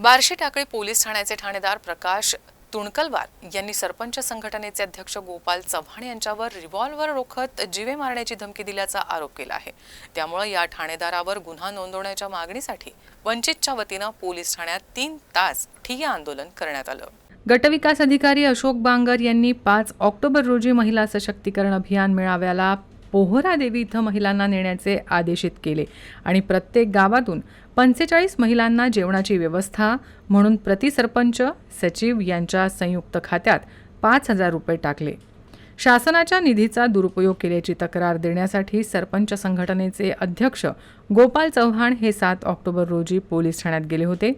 Barshi Takli police ठाण्याचे ठाणेदार प्रकाश तुणकलवार यांनी सरपंच संघटनेचे अध्यक्ष गोपाल चव्हाण यांच्यावर रिव्हॉल्व्हर रोखत जीवे मारण्याची धमकी दिल्याचा आरोप केला आहे. त्यामुळे या ठाणेदारावर गुन्हा नोंदवण्याच्या मागणीसाठी वंचितच्या वतीनं पोलीस ठाण्यात तीन तास ठिय्या आंदोलन करण्यात आलं. गटविकास अधिकारी अशोक बांगर यांनी पाच ऑक्टोबर रोजी महिला सशक्तीकरण अभियान मेळाव्याला पोहरा देवी इथं महिलांना नेण्याचे आदेशित केले. आणि प्रत्येक गावातून पंचेचाळीस महिलांना जेवणाची व्यवस्था म्हणून प्रतिसरपंच सचिव यांच्या संयुक्त खात्यात पाच हजार रुपये टाकले. शासनाच्या निधीचा दुरुपयोग केल्याची तक्रार देण्यासाठी सरपंच संघटनेचे अध्यक्ष गोपाल चव्हाण हे सात ऑक्टोबर रोजी पोलीस ठाण्यात गेले होते.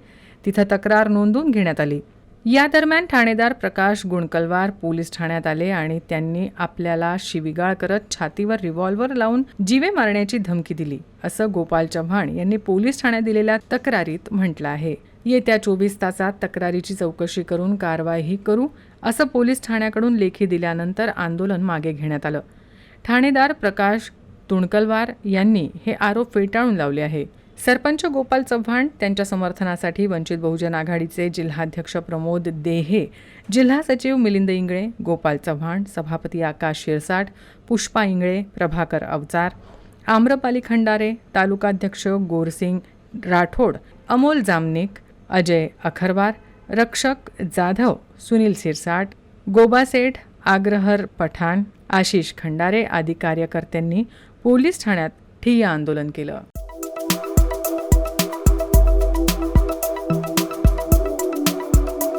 तिथं तक्रार नोंदवून घेण्यात आली. या दरम्यान ठाणेदार प्रकाश गुणकलवार पोलीस ठाण्यात आले आणि त्यांनी आपल्याला शिविगाळ करत छातीवर रिव्हॉल्व्हर लावून जीवे मारण्याची धमकी दिली असं गोपाल चव्हाण यांनी पोलीस ठाण्यात दिलेल्या तक्रारीत म्हटलं आहे. येत्या चोवीस तासात तक्रारीची चौकशी करून कारवाईही करू असं पोलीस ठाण्याकडून लेखी दिल्यानंतर आंदोलन मागे घेण्यात आलं. ठाणेदार प्रकाश तुणकलवार यांनी हे आरोप फेटाळून लावले आहे. सरपंच गोपाल चव्हाण त्यांच्या समर्थनासाठी वंचित बहुजन आघाडीचे जिल्हाध्यक्ष प्रमोद देहे जिल्हा सचिव मिलिंद इंगळे गोपाल चव्हाण सभापती आकाश शिरसाट पुष्पा इंगळे प्रभाकर अवचार आम्रपाली खंडारे तालुकाध्यक्ष गोरसिंग राठोड अमोल जामनिक अजय अखरवार रक्षक जाधव सुनील सिरसाट गोबासेठ आग्रहर पठाण आशिष खंडारे आदी कार्यकर्त्यांनी पोलीस ठाण्यात ठिय्या आंदोलन केलं.